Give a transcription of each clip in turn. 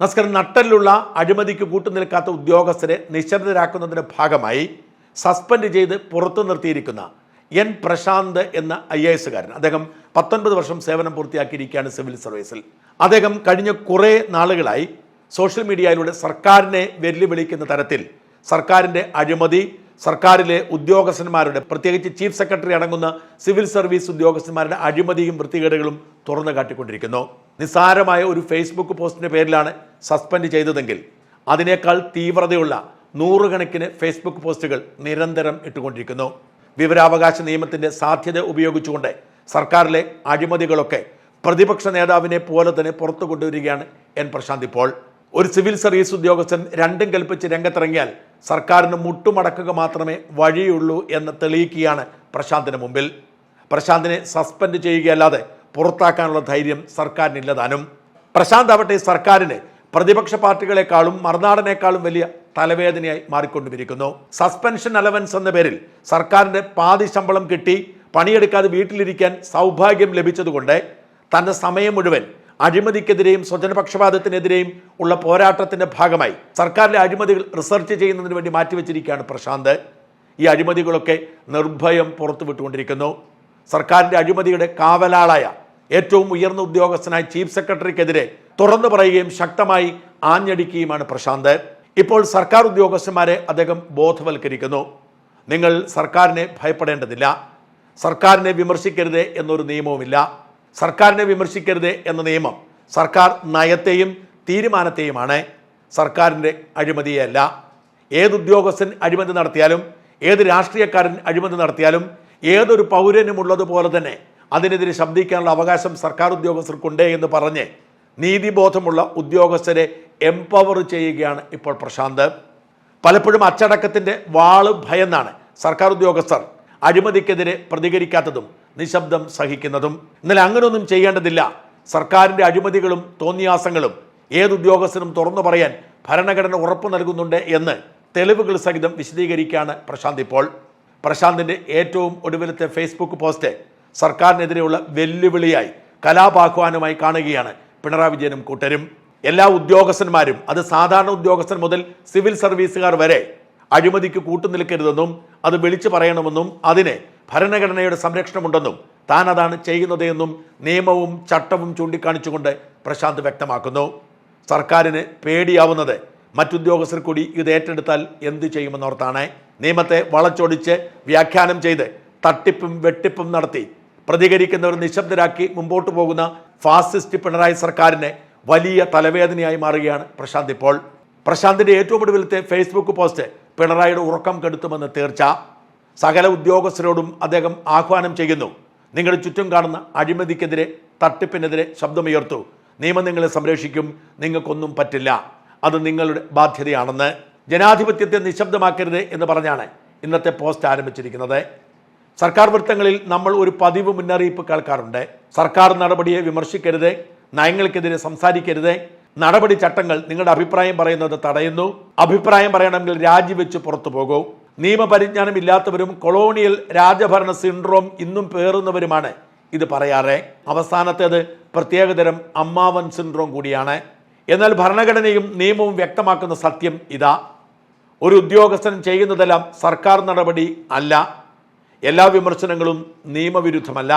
നസ്കർ നട്ടലിലുള്ള അഴിമതിക്ക് കൂട്ടുനിൽക്കാത്ത ഉദ്യോഗസ്ഥരെ നിശബ്ദരാക്കുന്നതിന്റെ ഭാഗമായി സസ്പെൻഡ് ചെയ്ത് പുറത്തു നിർത്തിയിരിക്കുന്ന എൻ പ്രശാന്ത് എന്ന ഐ എ എസുകാരൻ അദ്ദേഹം പത്തൊൻപത് വർഷം സേവനം പൂർത്തിയാക്കിയിരിക്കുകയാണ് സിവിൽ സർവീസിൽ. അദ്ദേഹം കഴിഞ്ഞ കുറേ നാളുകളായി സോഷ്യൽ മീഡിയയിലൂടെ സർക്കാരിനെ വെല്ലുവിളിക്കുന്ന തരത്തിൽ സർക്കാരിന്റെ അഴിമതി സർക്കാരിലെ ഉദ്യോഗസ്ഥന്മാരുടെ പ്രത്യേകിച്ച് ചീഫ് സെക്രട്ടറി അടങ്ങുന്ന സിവിൽ സർവീസ് ഉദ്യോഗസ്ഥന്മാരുടെ അഴിമതിയും വൃത്തികേടുകളും തുറന്നു കാട്ടിക്കൊണ്ടിരിക്കുന്നു. നിസ്സാരമായ ഒരു ഫേസ്ബുക്ക് പോസ്റ്റിന്റെ പേരിലാണ് സസ്പെൻഡ് ചെയ്തതെങ്കിൽ അതിനേക്കാൾ തീവ്രതയുള്ള നൂറുകണക്കിന് ഫേസ്ബുക്ക് പോസ്റ്റുകൾ നിരന്തരം ഇട്ടുകൊണ്ടിരിക്കുന്നു. വിവരാവകാശ നിയമത്തിന്റെ സാധ്യത ഉപയോഗിച്ചുകൊണ്ട് സർക്കാരിലെ അഴിമതികളൊക്കെ പ്രതിപക്ഷ നേതാവിനെ പോലെ തന്നെ പുറത്തു കൊണ്ടുവരികയാണ് എൻ പ്രശാന്ത് ഇപ്പോൾ. ഒരു സിവിൽ സർവീസ് ഉദ്യോഗസ്ഥൻ രണ്ടും കൽപ്പിച്ച് രംഗത്തിറങ്ങിയാൽ സർക്കാരിന് മുട്ടുമടക്കുക മാത്രമേ വഴിയുള്ളൂ എന്ന് തെളിയിക്കുകയാണ് പ്രശാന്തിന് മുമ്പിൽ. പ്രശാന്തിനെ സസ്പെൻഡ് ചെയ്യുകയല്ലാതെ പുറത്താക്കാനുള്ള ധൈര്യം സർക്കാരിനില്ല താനും. പ്രശാന്ത് ആവട്ടെ സർക്കാരിന് പ്രതിപക്ഷ പാർട്ടികളെക്കാളും മറുനാടനേക്കാളും വലിയ തലവേദനയായി മാറിക്കൊണ്ടിരിക്കുന്നു. സസ്പെൻഷൻ അലവൻസ് എന്ന പേരിൽ സർക്കാരിന്റെ പാതി ശമ്പളം കിട്ടി പണിയെടുക്കാതെ വീട്ടിലിരിക്കാൻ സൗഭാഗ്യം ലഭിച്ചതുകൊണ്ട് തന്റെ സമയം മുഴുവൻ അഴിമതിക്കെതിരെയും സ്വജനപക്ഷപാതത്തിനെതിരെയും ഉള്ള പോരാട്ടത്തിന്റെ ഭാഗമായി സർക്കാരിലെ അഴിമതികൾ റിസർച്ച് ചെയ്യുന്നതിന് വേണ്ടി മാറ്റിവെച്ചിരിക്കുകയാണ് പ്രശാന്ത്. ഈ അഴിമതികളൊക്കെ നിർഭയം പുറത്തുവിട്ടുകൊണ്ടിരിക്കുന്നു. സർക്കാരിന്റെ അഴിമതിയുടെ കാവലാളായ ഏറ്റവും ഉയർന്ന ഉദ്യോഗസ്ഥനായ ചീഫ് സെക്രട്ടറിക്കെതിരെ തുറന്നു പറയുകയും ശക്തമായി ആഞ്ഞടിക്കുകയുമാണ് പ്രശാന്ത്. ഇപ്പോൾ സർക്കാർ ഉദ്യോഗസ്ഥന്മാരെ അദ്ദേഹം ബോധവൽക്കരിക്കുന്നു. നിങ്ങൾ സർക്കാരിനെ ഭയപ്പെടേണ്ടതില്ല. സർക്കാരിനെ വിമർശിക്കരുത് എന്നൊരു നിയമവുമില്ല. സർക്കാരിനെ വിമർശിക്കരുത് എന്ന നിയമം സർക്കാർ നയത്തെയും തീരുമാനത്തെയുമാണ്. സർക്കാരിന്റെ അഴിമതിയല്ല. ഏത് ഉദ്യോഗസ്ഥൻ അഴിമതി നടത്തിയാലും ഏത് രാഷ്ട്രീയക്കാരൻ അഴിമതി നടത്തിയാലും ഏതൊരു പൗരനുമുള്ളതുപോലെ തന്നെ അതിനെതിരെ ശബ്ദിക്കാനുള്ള അവകാശം സർക്കാർ ഉദ്യോഗസ്ഥർക്കുണ്ട് എന്ന് പറഞ്ഞ് നീതിബോധമുള്ള ഉദ്യോഗസ്ഥരെ എംപവർ ചെയ്യുകയാണ് ഇപ്പോൾ പ്രശാന്ത്. പലപ്പോഴും അച്ചടക്കത്തിന്റെ വാൾ ഭയന്നാണ് സർക്കാർ ഉദ്യോഗസ്ഥർ അഴിമതിക്കെതിരെ പ്രതികരിക്കാത്തതും നിശബ്ദം സഹിക്കുന്നതും. എന്നാൽ അങ്ങനെയൊന്നും ചെയ്യേണ്ടതില്ല. സർക്കാരിന്റെ അഴിമതികളും തോന്നിയാസങ്ങളും ഏതുദ്യോഗസ്ഥനും തുറന്നു പറയാൻ ഭരണഘടന ഉറപ്പു നൽകുന്നുണ്ട് എന്ന് തെളിവുകൾ സഹിതം വിശദീകരിക്കുകയാണ് പ്രശാന്ത് ഇപ്പോൾ. പ്രശാന്തിന്റെ ഏറ്റവും ഒടുവിലത്തെ ഫേസ്ബുക്ക് പോസ്റ്റ് സർക്കാരിനെതിരെയുള്ള വെല്ലുവിളിയായി കലാപാഹ്വാനമായി കാണുകയാണ് പിണറായി വിജയനും കൂട്ടരും എല്ലാ ഉദ്യോഗസ്ഥന്മാരും അത് സാധാരണ ഉദ്യോഗസ്ഥൻ മുതൽ സിവിൽ സർവീസുകാർ വരെ അഴിമതിക്ക് കൂട്ടുനിൽക്കരുതെന്നും അത് വിളിച്ചു പറയണമെന്നും അതിന് ഭരണഘടനയുടെ സംരക്ഷണമുണ്ടെന്നും താൻ അതാണ് ചെയ്യുന്നത് എന്നും നിയമവും ചട്ടവും ചൂണ്ടിക്കാണിച്ചുകൊണ്ട് പ്രശാന്ത് വ്യക്തമാക്കുന്നു. സർക്കാരിന് പേടിയാവുന്നത് മറ്റുദ്യോഗസ്ഥർ കൂടി ഇത് ഏറ്റെടുത്താൽ എന്ത് ചെയ്യുമെന്നോർത്താണ്. നിയമത്തെ വളച്ചൊടിച്ച് വ്യാഖ്യാനം ചെയ്ത് തട്ടിപ്പും വെട്ടിപ്പും നടത്തി പ്രതികരിക്കുന്നവർ നിശബ്ദരാക്കി മുമ്പോട്ട് പോകുന്ന ഫാസിസ്റ്റ് പിണറായി സർക്കാരിനെ വലിയ തലവേദനയായി മാറുകയാണ് പ്രശാന്ത് ഇപ്പോൾ. പ്രശാന്തിന്റെ ഏറ്റവും ഒടുവിലത്തെ ഫേസ്ബുക്ക് പോസ്റ്റ് പിണറായിയുടെ ഉറക്കം കെടുത്തുമെന്ന് തീർച്ച. സകല ഉദ്യോഗസ്ഥരോടും അദ്ദേഹം ആഹ്വാനം ചെയ്യുന്നു. നിങ്ങളുടെ ചുറ്റും കാണുന്ന അഴിമതിക്കെതിരെ തട്ടിപ്പിനെതിരെ ശബ്ദമുയർത്തു. നിയമം നിങ്ങളെ സംരക്ഷിക്കും. നിങ്ങൾക്കൊന്നും പറ്റില്ല. അത് നിങ്ങളുടെ ബാധ്യതയാണെന്ന്. ജനാധിപത്യത്തെ നിശബ്ദമാക്കരുത് എന്ന് പറഞ്ഞാണ് ഇന്നത്തെ പോസ്റ്റ് ആരംഭിച്ചിരിക്കുന്നത്. സർക്കാർ വൃത്തങ്ങളിൽ നമ്മൾ ഒരു പതിവ് മുന്നറിയിപ്പ് കേൾക്കാറുണ്ട്. സർക്കാർ നടപടിയെ വിമർശിക്കരുത് നയങ്ങൾക്കെതിരെ സംസാരിക്കരുത്. നടപടി ചട്ടങ്ങൾ നിങ്ങളുടെ അഭിപ്രായം പറയുന്നത് തടയുന്നു. അഭിപ്രായം പറയണമെങ്കിൽ രാജിവെച്ച് പുറത്തു പോകൂ. നിയമപരിജ്ഞാനം ഇല്ലാത്തവരും കൊളോണിയൽ രാജഭരണ സിൻഡ്രോം ഇന്നും പേറുന്നവരുമാണ് ഇത് പറയാറ്. അവസാനത്തേത് പ്രത്യേകതരം അമ്മാവൻ സിൻഡ്രോം കൂടിയാണ്. എന്നാൽ ഭരണഘടനയും നിയമവും വ്യക്തമാക്കുന്ന സത്യം ഇതാ. ഒരു ഉദ്യോഗസ്ഥൻ ചെയ്യുന്നതെല്ലാം സർക്കാർ നടപടി അല്ല. എല്ലാ വിമർശനങ്ങളും നിയമവിരുദ്ധമല്ല.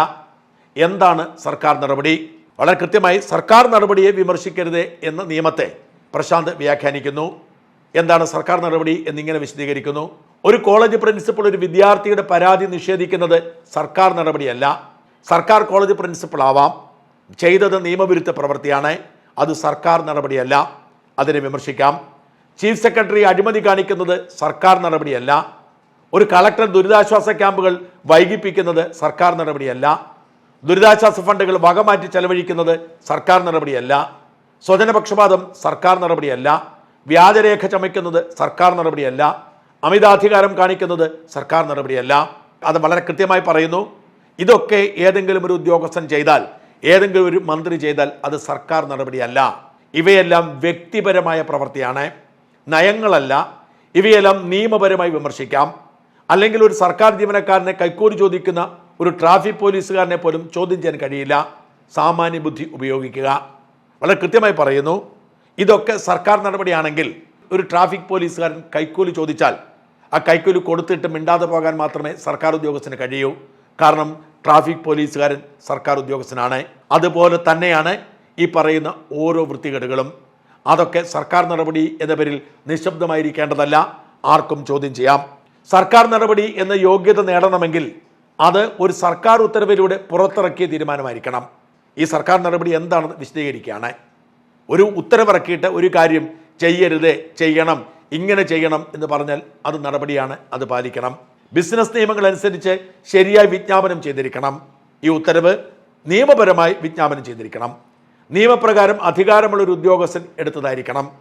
എന്താണ് സർക്കാർ നടപടി? വളരെ കൃത്യമായി സർക്കാർ നടപടിയെ വിമർശിക്കരുത് എന്ന നിയമത്തെ പ്രശാന്ത് വ്യാഖ്യാനിക്കുന്നു. എന്താണ് സർക്കാർ നടപടി എന്നിങ്ങനെ വിശദീകരിക്കുന്നു? ഒരു കോളേജ് പ്രിൻസിപ്പൾ ഒരു വിദ്യാർത്ഥിയുടെ പരാതി നിഷേധിക്കുന്നത് സർക്കാർ നടപടിയല്ല. സർക്കാർ കോളേജ് പ്രിൻസിപ്പൾ ആവാം. ചെയ്തത് നിയമവിരുദ്ധ പ്രവൃത്തിയാണ്. അത് സർക്കാർ നടപടിയല്ല. അതിനെ വിമർശിക്കാം. ചീഫ് സെക്രട്ടറി അഴിമതി കാണിക്കുന്നത് സർക്കാർ നടപടിയല്ല. ഒരു കളക്ടർ ദുരിതാശ്വാസ ക്യാമ്പുകൾ വൈകിപ്പിക്കുന്നത് സർക്കാർ നടപടിയല്ല. ദുരിതാശ്വാസ ഫണ്ടുകൾ വകമാറ്റി ചെലവഴിക്കുന്നത് സർക്കാർ നടപടിയല്ല. സ്വജനപക്ഷപാതം സർക്കാർ നടപടിയല്ല. വ്യാജരേഖ ചമയ്ക്കുന്നത് സർക്കാർ നടപടിയല്ല. അമിതാധികാരം കാണിക്കുന്നത് സർക്കാർ നടപടിയല്ല. അത് വളരെ കൃത്യമായി പറയുന്നു. ഇതൊക്കെ ഏതെങ്കിലും ഒരു ഉദ്യോഗസ്ഥൻ ചെയ്താൽ ഏതെങ്കിലും ഒരു മന്ത്രി ചെയ്താൽ അത് സർക്കാർ നടപടിയല്ല. ഇവയെല്ലാം വ്യക്തിപരമായ പ്രവൃത്തിയാണ്. നയങ്ങളല്ല. ഇവയെല്ലാം നിയമപരമായി വിമർശിക്കാം. അല്ലെങ്കിൽ ഒരു സർക്കാർ ജീവനക്കാരനെ കൈക്കൂലി ചോദിക്കുന്ന ഒരു ട്രാഫിക് പോലീസുകാരനെ പോലും ചോദ്യം ചെയ്യാൻ കഴിയില്ല. സാമാന്യ ബുദ്ധി ഉപയോഗിക്കുക. വളരെ കൃത്യമായി പറയുന്നു ഇതൊക്കെ സർക്കാർ നടപടിയാണെങ്കിൽ ഒരു ട്രാഫിക് പോലീസുകാരൻ കൈക്കൂലി ചോദിച്ചാൽ ആ കൈക്കൂലി കൊടുത്തിട്ട് മിണ്ടാതെ പോകാൻ മാത്രമേ സർക്കാർ ഉദ്യോഗസ്ഥന് കഴിയൂ. കാരണം ട്രാഫിക് പോലീസുകാരൻ സർക്കാർ ഉദ്യോഗസ്ഥനാണ്. അതുപോലെ തന്നെയാണ് ഈ പറയുന്ന ഓരോ വൃത്തികേടുകളും. അതൊക്കെ സർക്കാർ നടപടി എന്ന പേരിൽ നിശബ്ദമായിരിക്കേണ്ടതല്ല. ആർക്കും ചോദ്യം ചെയ്യാം. സർക്കാർ നടപടി എന്ന യോഗ്യത നേടണമെങ്കിൽ അത് ഒരു സർക്കാർ ഉത്തരവിലൂടെ പുറത്തിറക്കിയ തീരുമാനമായിരിക്കണം. ഈ സർക്കാർ നടപടി എന്താണെന്ന് വിശദീകരിക്കുകയാണ്. ഒരു ഉത്തരവിറക്കിയിട്ട് ഒരു കാര്യം ചെയ്യരുത് ചെയ്യണം ഇങ്ങനെ ചെയ്യണം എന്ന് പറഞ്ഞാൽ അത് നടപടിയാണ് അത് പാലിക്കണം. ബിസിനസ് നിയമങ്ങൾ അനുസരിച്ച് ശരിയായി വിജ്ഞാപനം ചെയ്തിരിക്കണം. ഈ ഉത്തരവ് നിയമപരമായി വിജ്ഞാപനം ചെയ്തിരിക്കണം. നിയമപ്രകാരം അധികാരമുള്ള ഒരു ഉദ്യോഗസ്ഥൻ എടുത്തതായിരിക്കണം.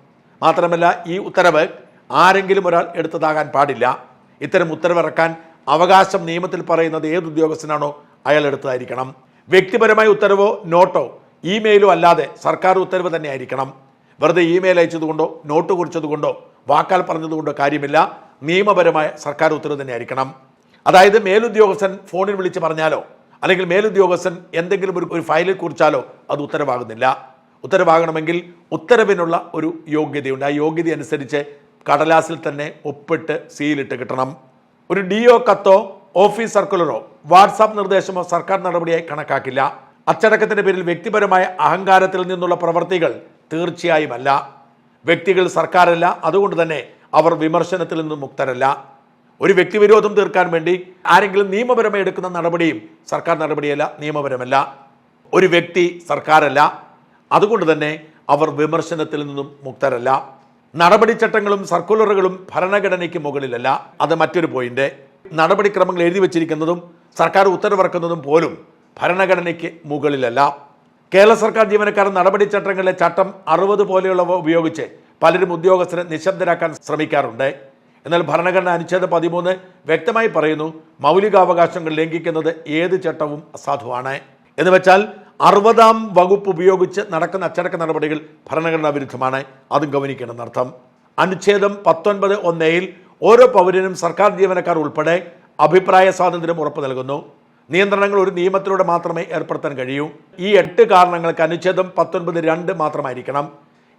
മാത്രമല്ല ഈ ഉത്തരവ് ആരെങ്കിലും ഒരാൾ എടുത്തതാകാൻ പാടില്ല. ഇത്തരം ഉത്തരവിറക്കാൻ അവകാശം നിയമത്തിൽ പറയുന്നത് ഏത് ഉദ്യോഗസ്ഥനാണോ അയാൾ എടുത്തതായിരിക്കണം. വ്യക്തിപരമായ ഉത്തരവോ നോട്ടോ ഇമെയിലോ അല്ലാതെ സർക്കാർ ഉത്തരവ് തന്നെ ആയിരിക്കണം. വെറുതെ ഇമെയിൽ അയച്ചതുകൊണ്ടോ നോട്ട് കുറിച്ചതുകൊണ്ടോ വാക്കാൽ പറഞ്ഞതുകൊണ്ടോ കാര്യമില്ല. നിയമപരമായ സർക്കാർ ഉത്തരവ് തന്നെ ആയിരിക്കണം. അതായത് മേലുദ്യോഗസ്ഥൻ ഫോണിൽ വിളിച്ച് പറഞ്ഞാലോ അല്ലെങ്കിൽ മേലുദ്യോഗസ്ഥൻ എന്തെങ്കിലും ഒരു ഒരു ഫയലിൽ കുറിച്ചാലോ അത് ഉത്തരവാകുന്നില്ല. ഉത്തരവാകണമെങ്കിൽ ഉത്തരവിനുള്ള ഒരു യോഗ്യതയുണ്ട്. ആ യോഗ്യത അനുസരിച്ച് കടലാസിൽ തന്നെ ഒപ്പിട്ട് സീലിട്ട് കിട്ടണം. ഒരു ഡി ഒ കത്തോ ഓഫീസ് സർക്കുലറോ വാട്സാപ്പ് നിർദ്ദേശമോ സർക്കാർ നടപടിയായി കണക്കാക്കില്ല. അച്ചടക്കത്തിന്റെ പേരിൽ വ്യക്തിപരമായ അഹങ്കാരത്തിൽ നിന്നുള്ള പ്രവർത്തികൾ തീർച്ചയായുമല്ല വ്യക്തികൾ സർക്കാരല്ല അതുകൊണ്ട് തന്നെ അവർ വിമർശനത്തിൽ നിന്നും മുക്തരല്ല. ഒരു വ്യക്തിവിരോധം തീർക്കാൻ വേണ്ടി ആരെങ്കിലും നിയമപരമായി എടുക്കുന്ന നടപടിയും സർക്കാർ നടപടിയല്ല നിയമപരമല്ല. ഒരു വ്യക്തി സർക്കാരല്ല അതുകൊണ്ട് തന്നെ അവർ വിമർശനത്തിൽ നിന്നും മുക്തരല്ല. നടപടിച്ചട്ടങ്ങളും സർക്കുലറുകളും ഭരണഘടനയ്ക്ക് മുകളിലല്ല. അത് മറ്റൊരു പോയിന്റ്. നടപടിക്രമങ്ങൾ എഴുതി വച്ചിരിക്കുന്നതും സർക്കാർ ഉത്തരവിറക്കുന്നതും പോലും ഭരണഘടനയ്ക്ക് മുകളിലല്ല. കേരള സർക്കാർ ജീവനക്കാർ നടപടിച്ചട്ടങ്ങളിലെ ചട്ടം അറുപത് പോലെയുള്ളവ ഉപയോഗിച്ച് പലരും ഉദ്യോഗസ്ഥരെ നിശബ്ദരാക്കാൻ ശ്രമിക്കാറുണ്ട്. എന്നാൽ ഭരണഘടന അനുച്ഛേദം പതിമൂന്ന് വ്യക്തമായി പറയുന്നു മൗലികാവകാശങ്ങൾ ലംഘിക്കുന്നത് ഏത് ചട്ടവും അസാധുവാണ്. എന്ന് വെച്ചാൽ അറുപതാം വകുപ്പ് ഉപയോഗിച്ച് നടക്കുന്ന അച്ചടക്ക നടപടികൾ ഭരണഘടനാ വിരുദ്ധമാണ്. അതും ഗവനിക്കണമെന്നർത്ഥം അനുച്ഛേദം പത്തൊൻപത് ഒന്നേയിൽ ഓരോ പൗരനും സർക്കാർ ജീവനക്കാർ ഉൾപ്പെടെ അഭിപ്രായ സ്വാതന്ത്ര്യം ഉറപ്പു നൽകുന്നു. നിയന്ത്രണങ്ങൾ ഒരു നിയമത്തിലൂടെ മാത്രമേ ഏർപ്പെടുത്താൻ കഴിയൂ. ഈ എട്ട് കാരണങ്ങൾക്ക് അനുച്ഛേദം പത്തൊൻപത് രണ്ട് മാത്രമായിരിക്കണം.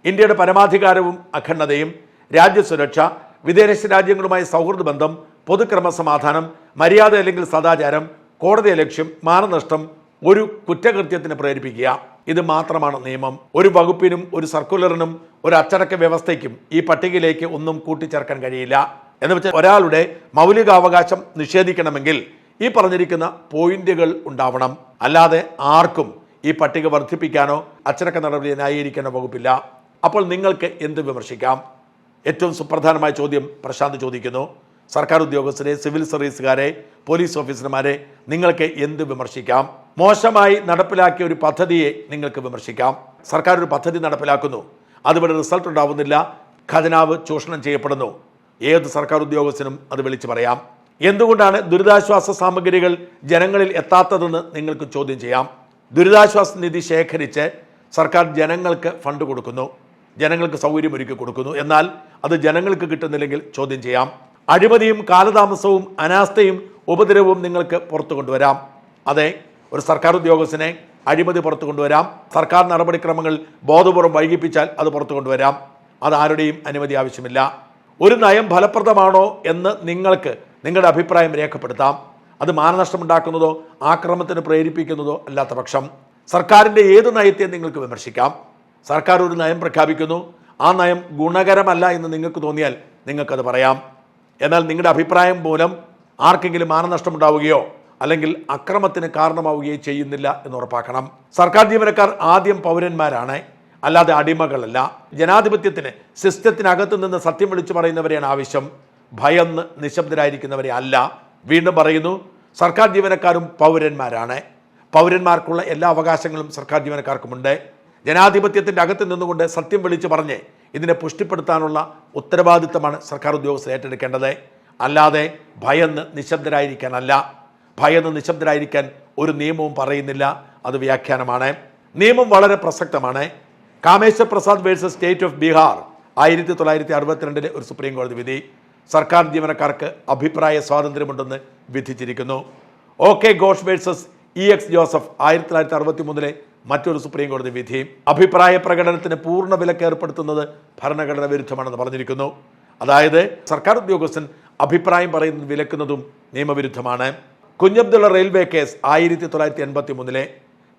ഇന്ത്യയുടെ പരമാധികാരവും അഖണ്ഡതയും രാജ്യസുരക്ഷ വിദേശ രാജ്യങ്ങളുമായി സൗഹൃദ ബന്ധം പൊതുക്രമസമാധാനം മര്യാദ അല്ലെങ്കിൽ സദാചാരം കോടതി ലക്ഷ്യം മാനനഷ്ടം ഒരു കുറ്റകൃത്യത്തിന് പ്രേരിപ്പിക്കുക. ഇത് മാത്രമാണ് നിയമം. ഒരു വകുപ്പിനും ഒരു സർക്കുലറിനും ഒരു അച്ചടക്ക വ്യവസ്ഥയ്ക്കും ഈ പട്ടികയിലേക്ക് ഒന്നും കൂട്ടിച്ചേർക്കാൻ കഴിയില്ല. എന്ന് വെച്ചാൽ ഒരാളുടെ മൗലികാവകാശം നിഷേധിക്കണമെങ്കിൽ ഈ പറഞ്ഞിരിക്കുന്ന പോയിന്റുകൾ ഉണ്ടാവണം. അല്ലാതെ ആർക്കും ഈ പട്ടിക വർദ്ധിപ്പിക്കാനോ അച്ചടക്ക നടപടി ന്യായീകരിക്കാനോ വകുപ്പില്ല. അപ്പോൾ നിങ്ങൾക്ക് എന്ത് വിമർശിക്കാം? ഏറ്റവും സുപ്രധാനമായ ചോദ്യം പ്രശാന്ത് ചോദിക്കുന്നു. സർക്കാർ ഉദ്യോഗസ്ഥരെ സിവിൽ സർവീസുകാരെ പോലീസ് ഓഫീസർമാരെ നിങ്ങൾക്ക് എന്ത് വിമർശിക്കാം? മോശമായി നടപ്പിലാക്കിയ ഒരു പദ്ധതിയെ നിങ്ങൾക്ക് വിമർശിക്കാം. സർക്കാർ ഒരു പദ്ധതി നടപ്പിലാക്കുന്നു. അതുവഴി റിസൾട്ട് ഉണ്ടാവുന്നില്ല. ഖജനാവ് ചൂഷണം ചെയ്യപ്പെടുന്നു. ഏത് സർക്കാർ ഉദ്യോഗസ്ഥനും അത് വിളിച്ചു പറയാം. എന്തുകൊണ്ടാണ് ദുരിതാശ്വാസ സാമഗ്രികൾ ജനങ്ങളിൽ എത്താത്തതെന്ന് നിങ്ങൾക്ക് ചോദ്യം ചെയ്യാം. ദുരിതാശ്വാസ നിധി ശേഖരിച്ച് സർക്കാർ ജനങ്ങൾക്ക് ഫണ്ട് കൊടുക്കുന്നു. ജനങ്ങൾക്ക് സൗകര്യമൊരുക്കി കൊടുക്കുന്നു. എന്നാൽ അത് ജനങ്ങൾക്ക് കിട്ടുന്നില്ലെങ്കിൽ ചോദ്യം ചെയ്യാം. അഴിമതിയും കാലതാമസവും അനാസ്ഥയും ഉപദ്രവവും നിങ്ങൾക്ക് പുറത്തു കൊണ്ടുവരാം അതെ ഒരു സർക്കാർ ഉദ്യോഗസ്ഥനെ അഴിമതി പുറത്തു കൊണ്ടുവരാം. സർക്കാർ നടപടിക്രമങ്ങൾ ബോധപൂർവം വൈകിപ്പിച്ചാൽ അത് പുറത്തു കൊണ്ടുവരാം. അത് ആരുടെയും അനുമതി ആവശ്യമില്ല. ഒരു നയം ഫലപ്രദമാണോ എന്ന് നിങ്ങൾക്ക് നിങ്ങളുടെ അഭിപ്രായം രേഖപ്പെടുത്താം. അത് മാനനഷ്ടമുണ്ടാക്കുന്നതോ ആക്രമണത്തിന് പ്രേരിപ്പിക്കുന്നതോ അല്ലാത്ത പക്ഷം. സർക്കാരിന്റെ ഏത് നയത്തെ നിങ്ങൾക്ക് വിമർശിക്കാം? സർക്കാർ ഒരു നയം പ്രഖ്യാപിക്കുന്നു. ആ നയം ഗുണകരമല്ല എന്ന് നിങ്ങൾക്ക് തോന്നിയാൽ നിങ്ങൾക്കത് പറയാം. എന്നാൽ നിങ്ങളുടെ അഭിപ്രായം മൂലം ആർക്കെങ്കിലും മാനനഷ്ടമുണ്ടാവുകയോ അല്ലെങ്കിൽ അക്രമത്തിന് കാരണമാവുകയോ ചെയ്യുന്നില്ല എന്ന് ഉറപ്പാക്കണം. സർക്കാർ ജീവനക്കാർ ആദ്യം പൗരന്മാരാണ്. അല്ലാതെ അടിമകളല്ല. ജനാധിപത്യത്തിന് സിസ്റ്റത്തിനകത്ത് നിന്ന് സത്യം വിളിച്ചു പറയുന്നവരെയാണ് ആവശ്യം. ഭയന്ന് നിശബ്ദരായിരിക്കുന്നവരെ അല്ല. വീണ്ടും പറയുന്നു സർക്കാർ ജീവനക്കാരും പൗരന്മാരാണ്. പൗരന്മാർക്കുള്ള എല്ലാ അവകാശങ്ങളും സർക്കാർ ജീവനക്കാർക്കുമുണ്ട്. ജനാധിപത്യത്തിന്റെ അകത്ത് നിന്നുകൊണ്ട് സത്യം വിളിച്ചു പറഞ്ഞ് ഇതിനെ പുഷ്ടിപ്പെടുത്താനുള്ള ഉത്തരവാദിത്തമാണ് സർക്കാർ ഉദ്യോഗസ്ഥർ ഏറ്റെടുക്കേണ്ടത്. അല്ലാതെ ഭയന്ന് നിശബ്ദരായിരിക്കാനല്ല. ഭയന്ന് നിശബ്ദരായിരിക്കാൻ ഒരു നിയമവും പറയുന്നില്ല. അത് വ്യാഖ്യാനമാണ്. നിയമം വളരെ പ്രസക്തമാണ്. Kameshwar Prasad versus state of Bihar ആയിരത്തി തൊള്ളായിരത്തി അറുപത്തിരണ്ടിലെ ഒരു സുപ്രീം കോടതി വിധി. സർക്കാർ ജീവനക്കാർക്ക് അഭിപ്രായ സ്വാതന്ത്ര്യമുണ്ടെന്ന് വിധിച്ചിരിക്കുന്നു. O K Ghosh versus E X Joseph ആയിരത്തി തൊള്ളായിരത്തി അറുപത്തി മൂന്നിലെ മറ്റൊരു സുപ്രീം കോടതി വിധി. അഭിപ്രായ പ്രകടനത്തിന് പൂർണ വിലക്ക് ഏർപ്പെടുത്തുന്നത് ഭരണഘടന വിരുദ്ധമാണെന്ന് പറഞ്ഞിരിക്കുന്നു. അതായത് സർക്കാർ ഉദ്യോഗസ്ഥൻ അഭിപ്രായം പറയുന്നത് വിലക്കുന്നതും നിയമവിരുദ്ധമാണ്. കുഞ്ഞബ്ദുള്ള റെയിൽവേ കേസ് ആയിരത്തി തൊള്ളായിരത്തി എൺപത്തി മൂന്നിലെ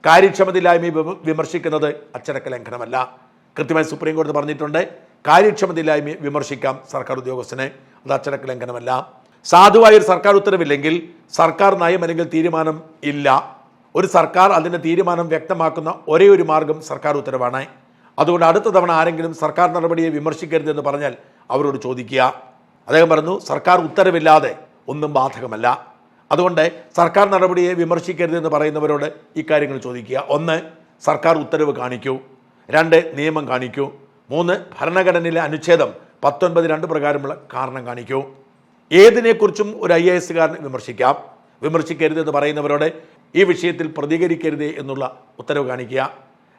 കാര്യക്ഷമതയില്ലായ്മ വിമ- വിമർശിക്കുന്നത് അച്ചടക്ക ലംഘനമല്ല. കൃത്യമായി സുപ്രീം കോടതി പറഞ്ഞിട്ടുണ്ട് കാര്യക്ഷമതയില്ലായ്മ വിമർശിക്കാം സർക്കാർ ഉദ്യോഗസ്ഥനെ. അത് അച്ചടക്ക ലംഘനമല്ല. സാധുവായ ഒരു സർക്കാർ ഉത്തരവില്ലെങ്കിൽ സർക്കാർ നയം അല്ലെങ്കിൽ തീരുമാനം ഇല്ല. ഒരു സർക്കാർ അതിന്റെ തീരുമാനം വ്യക്തമാക്കുന്ന ഒരേ ഒരു മാർഗം സർക്കാർ ഉത്തരവാണ്. അതുകൊണ്ട് അടുത്ത തവണ ആരെങ്കിലും സർക്കാർ നടപടിയെ വിമർശിക്കരുതെന്ന് പറഞ്ഞാൽ അവരോട് ചോദിക്കുക. അദ്ദേഹം പറഞ്ഞു സർക്കാർ ഉത്തരവില്ലാതെ ഒന്നും ബാധകമല്ല. അതുകൊണ്ട് സർക്കാർ നടപടിയെ വിമർശിക്കരുതെന്ന് പറയുന്നവരോട് ഇക്കാര്യങ്ങൾ ചോദിക്കുക. ഒന്ന് സർക്കാർ ഉത്തരവ് കാണിക്കൂ. രണ്ട് നിയമം കാണിക്കൂ. മൂന്ന് ഭരണഘടനയിലെ അനുച്ഛേദം പത്തൊൻപത് രണ്ട് പ്രകാരമുള്ള കാരണം കാണിക്കൂ. ഏതിനെക്കുറിച്ചും ഒരു ഐ എ എസുകാരനെ വിമർശിക്കാം. വിമർശിക്കരുതെന്ന് പറയുന്നവരോട് ഈ വിഷയത്തിൽ പ്രതികരിക്കരുത് എന്നുള്ള ഉത്തരവ് കാണിക്കുക.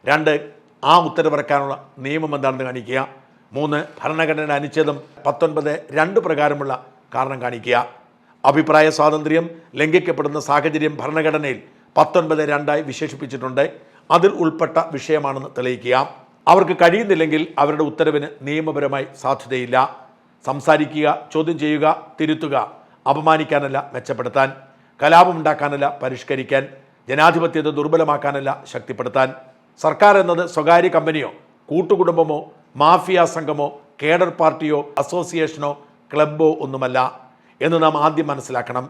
രണ്ട് ആ ഉത്തരവിറക്കാനുള്ള നിയമം എന്താണെന്ന് കാണിക്കുക. മൂന്ന് ഭരണഘടനയുടെ അനുച്ഛേദം പത്തൊൻപത് രണ്ട് പ്രകാരമുള്ള കാരണം കാണിക്കുക. അഭിപ്രായ സ്വാതന്ത്ര്യം ലംഘിക്കപ്പെടുന്ന സാഹചര്യം ഭരണഘടനയിൽ പത്തൊൻപത് രണ്ടായി വിശേഷിപ്പിച്ചിട്ടുണ്ട്. അതിൽ ഉൾപ്പെട്ട വിഷയമാണെന്ന് തെളിയിക്കുക. അവർക്ക് കഴിയുന്നില്ലെങ്കിൽ അവരുടെ ഉത്തരവിന് നിയമപരമായി സാധ്യതയില്ല. സംസാരിക്കുക ചോദ്യം ചെയ്യുക തിരുത്തുക അപമാനിക്കാനല്ല മെച്ചപ്പെടുത്താൻ. കലാപമുണ്ടാക്കാനല്ല പരിഷ്കരിക്കാൻ. ജനാധിപത്യത്തെ ദുർബലമാക്കാനല്ല ശക്തിപ്പെടുത്താൻ. സർക്കാർ എന്നത് സ്വകാര്യ കമ്പനിയോ കൂട്ടുകുടുംബമോ മാഫിയ സംഘമോ കേഡർ പാർട്ടിയോ അസോസിയേഷനോ ക്ലബോ ഒന്നുമല്ല. എന്ന് നാം ആദ്യം മനസ്സിലാക്കണം.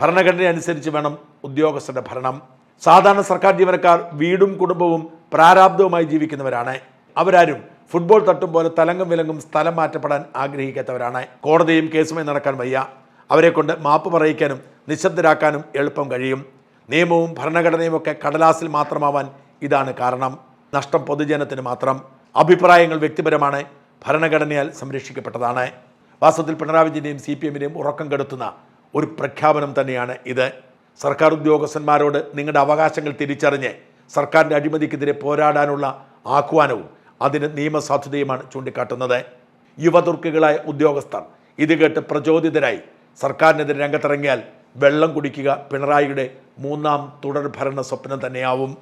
ഭരണഘടന അനുസരിച്ച് വേണം ഉദ്യോഗസ്ഥരുടെ ഭരണം. സാധാരണ സർക്കാർ ജീവനക്കാർ വീടും കുടുംബവും പ്രാരാബ്ധവുമായി ജീവിക്കുന്നവരാണ്. അവരാരും ഫുട്ബോൾ തട്ടും പോലെ തലങ്ങും വിലങ്ങും സ്ഥലം മാറ്റപ്പെടാൻ ആഗ്രഹിക്കാത്തവരാണ്. കോടതിയും കേസുമായി നടക്കാൻ വയ്യ. അവരെ കൊണ്ട് മാപ്പ് പറയിക്കാനും നിശബ്ദരാക്കാനും എളുപ്പം കഴിയും. നിയമവും ഭരണഘടനയും ഒക്കെ കടലാസിൽ മാത്രമാവാൻ ഇതാണ് കാരണം. നഷ്ടം പൊതുജനത്തിന് മാത്രം. അഭിപ്രായങ്ങൾ വ്യക്തിപരമാണ്. ഭരണഘടനയാൽ സംരക്ഷിക്കപ്പെട്ടതാണ്. വാസ്തവത്തിൽ പിണറായി വിജയനെയും സി പി എമ്മിന്റെയും ഉറക്കം കെടുത്തുന്ന ഒരു പ്രഖ്യാപനം തന്നെയാണ് ഇത്. സർക്കാർ ഉദ്യോഗസ്ഥന്മാരോട് നിങ്ങളുടെ അവകാശങ്ങൾ തിരിച്ചറിഞ്ഞ് സർക്കാരിന്റെ അഴിമതിക്കെതിരെ പോരാടാനുള്ള ആഹ്വാനവും അതിന് നിയമസാധുതയുമാണ് ചൂണ്ടിക്കാട്ടുന്നത്. യുവതുർക്കികളായ ഉദ്യോഗസ്ഥർ ഇത് കേട്ട് പ്രചോദിതരായി സർക്കാരിനെതിരെ രംഗത്തിറങ്ങിയാൽ വെള്ളം കുടിക്കുക പിണറായിയുടെ മൂന്നാം തുടർ ഭരണ സ്വപ്നം തന്നെയാവും.